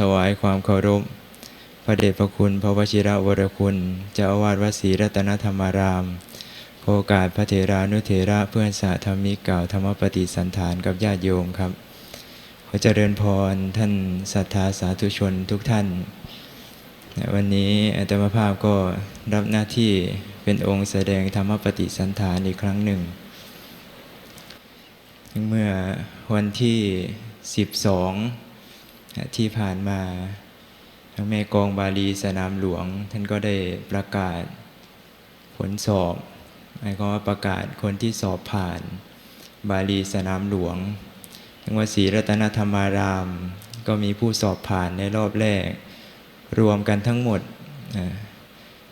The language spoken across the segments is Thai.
ถวายความเคารพ พระเดชพระคุณพระวชิระวรคุณเจ้าอาวาสวัดศรีรัตนธรรมาราม โอกาสพระเถรานุเถระเพื่อนสาธรรมิกกล่าวธรรมปฏิสันฐานกับญาติโยมครับ ขอเจริญพรท่านศรัทธาสาธุชนทุกท่าน วันนี้อาตมาภาพก็รับหน้าที่เป็นองค์แสดงธรรมปฏิสันฐานอีกครั้งหนึ่ง เมื่อวันที่ 12 ที่ผ่านมาทางแม่กองบาลีสนามหลวง ท่านก็ได้ประกาศผลสอบหมายความว่าประกาศคนที่สอบผ่านบาลีสนามหลวงจังวัดศรีรัตนธรรมาราม ก็มีผู้สอบผ่านในรอบแรก รวมกันทั้งหมด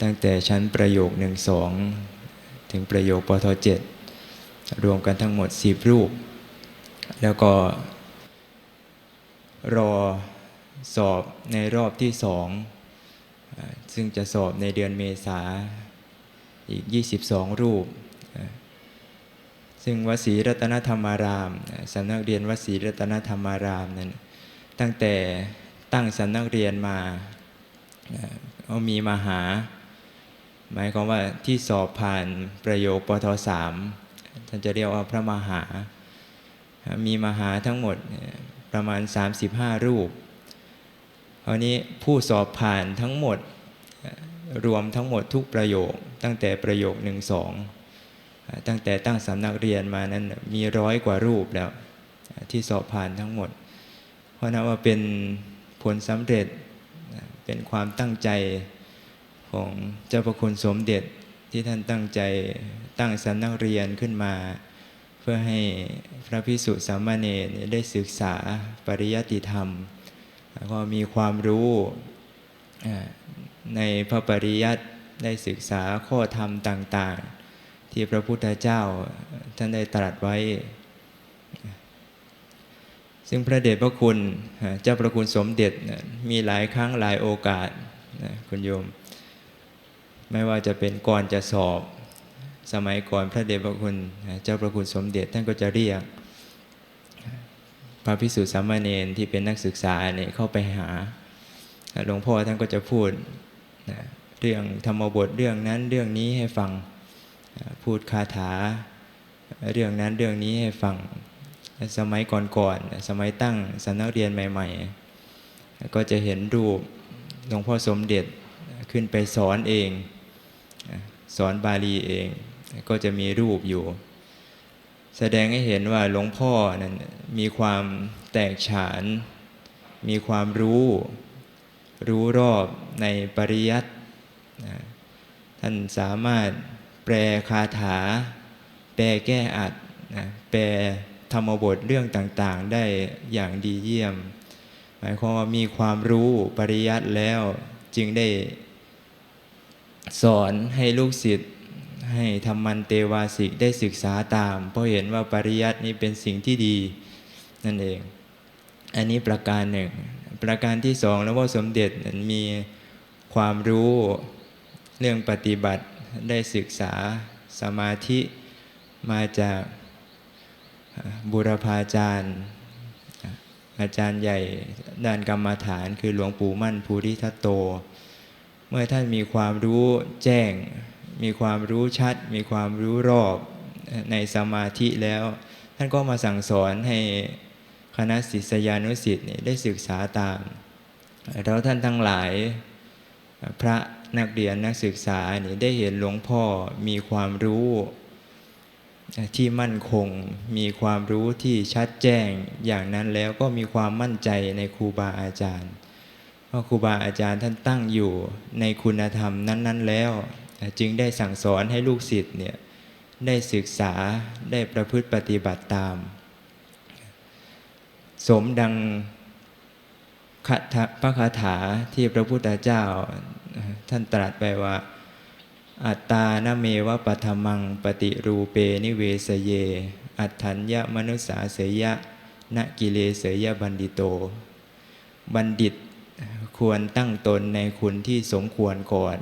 ตั้งแต่ชั้นประโยค1 2ถึงประโยคปท7รวมกันทั้งหมด10รูป แล้วก็ รอสอบในรอบที่สองซึ่งจะสอบในเดือนเมษาอีก 22 รูปอ่าซึ่งวัดศรีรัตนธรรมารามอ่าสำนักเรียนวัดศรีรัตนธรรมารามนั้นตั้งแต่ตั้งสำนักเรียนมาอ่าก็มีมาหา หมายความว่าที่สอบผ่านประโยคปทสามท่านจะเรียกว่าพระมหา มีมหาทั้งหมด ประมาณ 35 รูปคราวนี้ผู้สอบผ่านทั้งหมดรวมทั้งหมดทุกประโยค ตั้งแต่ประโยค1 2ตั้งแต่ตั้งสำนักเรียนมานั้นมีร้อยกว่ารูปแล้วที่สอบผ่านทั้งหมด เพราะนั้นว่าเป็นผลสำเร็จเป็นความตั้งใจของเจ้าพระคุณสมเด็จที่ท่านตั้งใจตั้งสำนักเรียนขึ้นมา เพื่อให้พระพิสุสามเณรเนได้ศึกษาปริยัติธรรม แล้วก็มีความรู้ในพระปริยัติได้ศึกษาข้อธรรมต่าง ๆ ที่พระพุทธเจ้าท่านได้ตรัสไว้ ซึ่งพระเดชพระคุณเจ้าพระคุณสมเด็จมีหลายครั้งหลายโอกาสคุณโยม ไม่ว่าจะเป็นก่อนจะสอบ สมัยก่อนพระเดชพระคุณเจ้าพระคุณสมเด็จท่านก็จะเรียก พระพิสุสามเณรที่เป็นนักศึกษาเนี่ยเข้าไปหาหลวงพ่อท่านก็จะพูดเรื่องธรรมบทเรื่องนั้นเรื่องนี้ให้ฟังพูดคาถาเรื่องนั้นเรื่องนี้ให้ฟังสมัยก่อนๆสมัยตั้งสำนักเรียนใหม่ ๆ ก็จะเห็นรูปหลวงพ่อสมเด็จขึ้นไปสอนเอง สอนบาลีเอง ก็จะมีรูปอยู่ แสดงให้เห็นว่าหลวงพ่อนั้นมีความแตกฉาน มีความรู้ รู้รอบในปริยัติท่านสามารถแปลคาถา แปลแก้อัดนะแปลธรรมบทเรื่องต่างๆ ได้อย่างดีเยี่ยม หมายความว่ามีความรู้ปริยัติแล้วจึงได้สอนให้ลูกศิษย์ ให้ธรรมันเตวาสิกได้ศึกษาตาม เพราะเห็นว่าปริยัตินี้เป็นสิ่งที่ดีนั่นเอง อันนี้ประการหนึ่ง ประการที่สองแล้วว่าสมเด็จนั้นมีความรู้เรื่องปฏิบัติได้ศึกษาสมาธิมาจากบุรพาจารย์อาจารย์ใหญ่ด้านกรรมฐานคือหลวงปู่มั่นภูริทัตโต เมื่อท่านมีความรู้แจ้ง มีความรู้ชัด มีความรู้รอบในสมาธิแล้ว ท่านก็มาสั่งสอนให้คณะศิษยานุศิษย์นี่ได้ศึกษาตาม แล้วท่านทั้งหลายพระนักเรียนนักศึกษาเนี่ยได้เห็นหลวงพ่อมีความรู้ที่มั่นคง มีความรู้ที่ชัดแจ้งอย่างนั้นแล้วก็มีความมั่นใจในครูบาอาจารย์เพราะครูบาอาจารย์ท่านตั้งอยู่ในคุณธรรมนั้น ๆ แล้ว จึงได้สั่งสอนให้ลูกศิษย์เนี่ยได้ศึกษาได้ประพฤติปฏิบัติตาม สมดังคาถาพระคาถาที่พระพุทธเจ้าท่านตรัสไปว่า อัตตานเมวะปัทมังปฏิรูเปนิเวสเย อัตถัญญมนุสาเสยะนกิเลเสยบันดิโต บัณฑิต ควรตั้งตนในคุณที่สมควรก่อน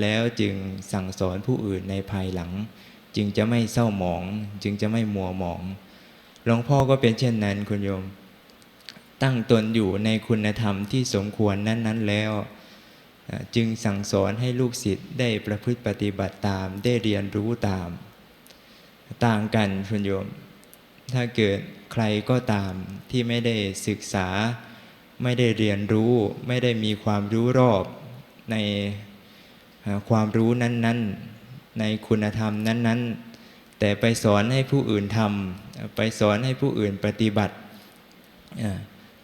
แล้วจึงสั่งสอนผู้อื่นในภายหลัง จึงจะไม่เศร้าหมอง จึงจะไม่มัวหมองหลวงพ่อก็เป็นเช่นนั้นคุณโยม ตั้งตนอยู่ในคุณธรรมที่สมควรนั้น ๆ แล้ว จึงสั่งสอนให้ลูกศิษย์ได้ประพฤติปฏิบัติตามได้เรียนรู้ตาม ต่างกันคุณโยม ถ้าเกิดใครก็ตามที่ไม่ได้ศึกษา ไม่ได้เรียนรู้ ไม่ได้มีความรู้รอบในความรู้นั้น ๆ ในคุณธรรมนั้น ๆ แต่ไปสอนให้ผู้อื่นทำไปสอนให้ผู้อื่นปฏิบัติ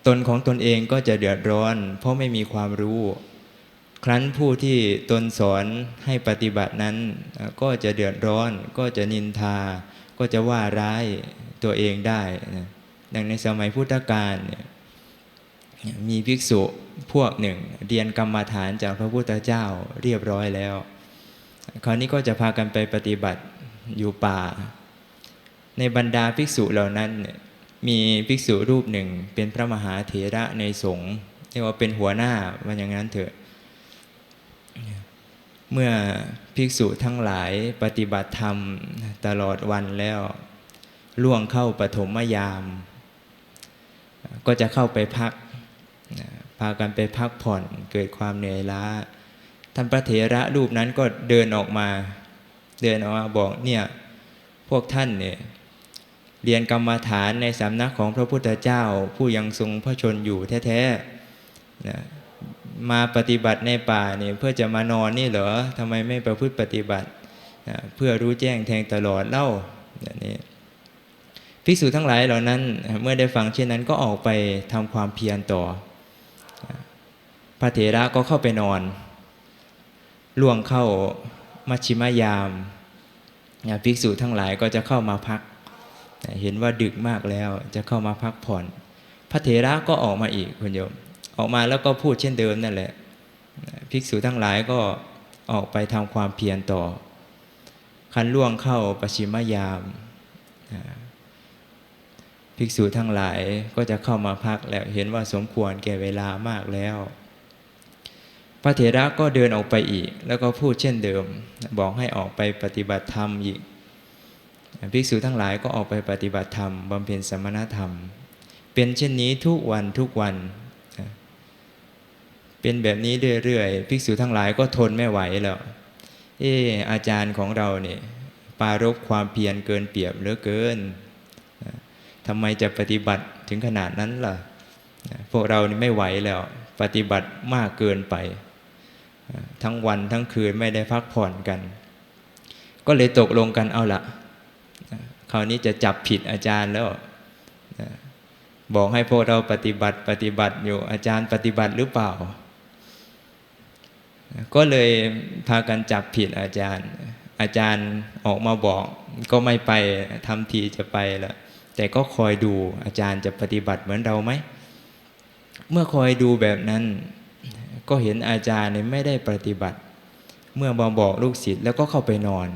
ตนของตนเองก็จะเดือดร้อน เพราะไม่มีความรู้ ครั้นผู้ที่ตนสอนให้ปฏิบัตินั้น ก็จะเดือดร้อน ก็จะนินทา ก็จะว่าร้ายตัวเองได้ ดังในสมัยพุทธกาลเนี่ย มีภิกษุพวกหนึ่ง เรียนกรรมฐานจากพระพุทธเจ้าเรียบร้อยแล้ว คราวนี้ก็จะพากันไปปฏิบัติอยู่ป่า ในบรรดาภิกษุเหล่านั้น มีภิกษุรูปหนึ่งเป็นพระมหาเถระในสงฆ์เรียกว่าเป็นหัวหน้าว่าอย่างนั้นเถอะ เมื่อภิกษุทั้งหลายปฏิบัติธรรมตลอดวันแล้วล่วงเข้าปฐมยาม ก็จะเข้าไปพัก พากันไปพักผ่อนเกิดความเหนื่อยล้า ท่านพระเถระรูปนั้นก็เดินออกมา เดินออกมาบอกเนี่ยพวกท่านเนี่ยเรียนกรรมฐานในสำนักของพระพุทธเจ้า ผู้ยังทรงพระชนอยู่แท้ๆนะมาปฏิบัติในป่าเนี่ยเพื่อจะมานอนนี่เหรอทำไมไม่ประพฤติปฏิบัตินะเพื่อรู้แจ้งแทงตลอดเล่าอย่างนี้ภิกษุทั้งหลายเหล่านั้น เมื่อได้ฟังเช่นนั้นก็ออกไปทำความเพียรต่อ พระเถระก็เข้าไปนอน ล่วงเข้ามัชชิมยามภิกษุทั้งหลายก็จะเข้ามาพัก เห็นว่าดึกมากแล้วจะเข้ามาพักผ่อน พระเถระก็ออกมาอีกคุณโยม ออกมาแล้วก็พูดเช่นเดิมนั่นแหละภิกษุทั้งหลายก็ออกไปทำความเพียรต่อ คันล่วงเข้าปชิมยาม ภิกษุทั้งหลายก็จะเข้ามาพักแล้วเห็นว่าสมควรแก่เวลามากแล้ว พระเถระก็เดินออกไปอีก แล้วก็พูดเช่นเดิม บอกให้ออกไปปฏิบัติธรรมอีกภิกษุทั้งหลายก็ออกไปปฏิบัติธรรมบำเพ็ญสมณธรรม เป็นเช่นนี้ทุกวันทุกวัน เป็นแบบนี้เรื่อยๆภิกษุทั้งหลายก็ทนไม่ไหวแล้วเอออาจารย์ของเราเนี่ยปารบความเพียรเกินเปรียบเหลือเกินทำไมจะปฏิบัติถึงขนาดนั้นล่ะ พวกเรานี่ไม่ไหวแล้ว ปฏิบัติมากเกินไป ทั้งวันทั้งคืนไม่ได้พักผ่อนกัน ก็เลยตกลงกันเอาละคราวนี้จะจับผิดอาจารย์แล้ว บอกให้พวกเราปฏิบัติปฏิบัติอยู่อาจารย์ปฏิบัติหรือเปล่า ก็เลยพากันจับผิดอาจารย์ อาจารย์ออกมาบอกก็ไม่ไปทำทีจะไปล้วแต่ก็คอยดูอาจารย์จะปฏิบัติเหมือนเราไหม เมื่อคอยดูแบบนั้น ก็เห็นอาจารย์เนี่ยไม่ได้ปฏิบัติ เมื่อมาบอกลูกศิษย์แล้วก็เข้าไปนอน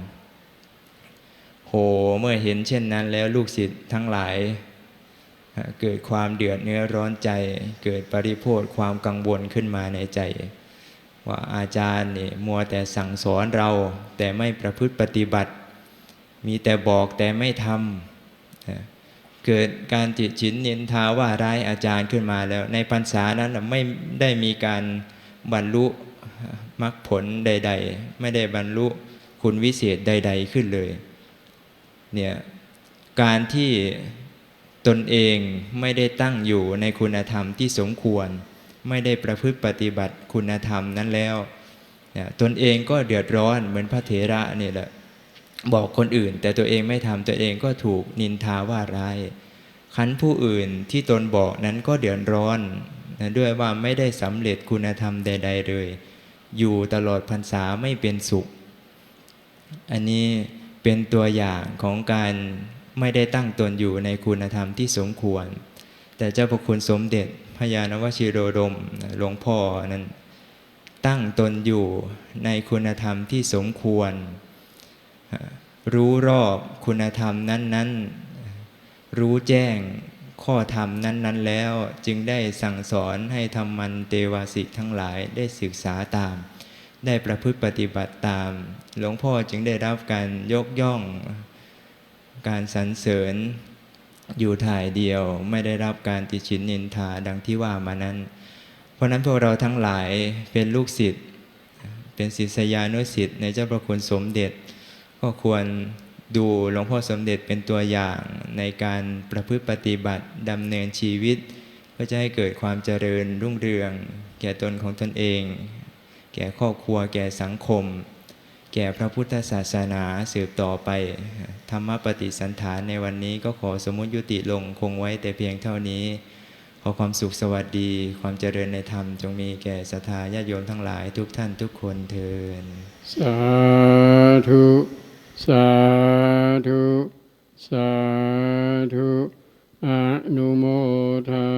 โหเมื่อเห็นเช่นนั้นแล้วลูกศิษย์ทั้งหลาย เกิดความเดือดเนื้อร้อนใจ เกิดปริโภทความกังวลขึ้นมาในใจ ว่าอาจารย์นี่มัวแต่สั่งสอนเรา แต่ไม่ประพฤติปฏิบัติ มีแต่บอกแต่ไม่ทำเกิดการจิตฉินนินทาว่าร้ายอาจารย์ขึ้นมาแล้ว ในพรรษานั้นไม่ได้มีการ บรรลุมรรคผลใด ๆ ไม่ได้บรรลุคุณวิเศษใด ๆ ขึ้นเลย เนี่ยการที่ตนเองไม่ได้ตั้งอยู่ในคุณธรรมที่สมควร ไม่ได้ประพฤติปฏิบัติคุณธรรมนั้นแล้วเนี่ยตนเองก็เดือดร้อนเหมือนพระเถระนี่แหละบอกคนอื่น แต่ตัวเองไม่ทำตัวเองก็ถูกนินทาว่าร้ายคันผู้อื่นที่ตนบอกนั้นก็เดือดร้อน นะด้วยว่าไม่ได้สำเร็จคุณธรรมใด ๆ เลย อยู่ตลอดพรรษาไม่เป็นสุข อันนี้เป็นตัวอย่างของการไม่ได้ตั้งตนอยู่ในคุณธรรมที่สมควร แต่เจ้าพระคุณสมเด็จพญานวชิโรดมหลวงพ่อนั้นตั้งตนอยู่ในคุณธรรมที่สมควร รู้รอบคุณธรรมนั้น ๆ รู้แจ้ง ข้อธรรมนั้น ๆ แล้วจึงได้สั่งสอนให้ธรรมันเตวาสิทั้งหลายได้ศึกษาตาม ได้ประพฤติปฏิบัติตาม หลวงพ่อจึงได้รับการยกย่อง การสรรเสริญอยู่ถ่ายเดียวไม่ได้รับการติชินนินทาดังที่ว่ามานั้น เพราะฉะนั้นพวกเราทั้งหลายเป็นลูกศิษย์เป็นศิษยานุศิษย์ในเจ้าพระคุณสมเด็จ ก็ควร ดูหลวงพ่อสมเด็จเป็นตัวอย่างในการประพฤติปฏิบัติดำเนินชีวิต เพื่อจะให้เกิดความเจริญรุ่งเรือง แก่ตนของตนเอง แก่ครอบครัว แก่สังคม แก่พระพุทธศาสนาสืบต่อไป ธรรมปฏิสันฐานในวันนี้ก็ขอสมมติยุติลงคงไว้แต่เพียงเท่านี้ ขอความสุขสวัสดี ความเจริญในธรรม จงมีแก่ศรัทธาญาติโยมทั้งหลายทุกท่านทุกคนเทินสาธุสา สาธุอนุโมทา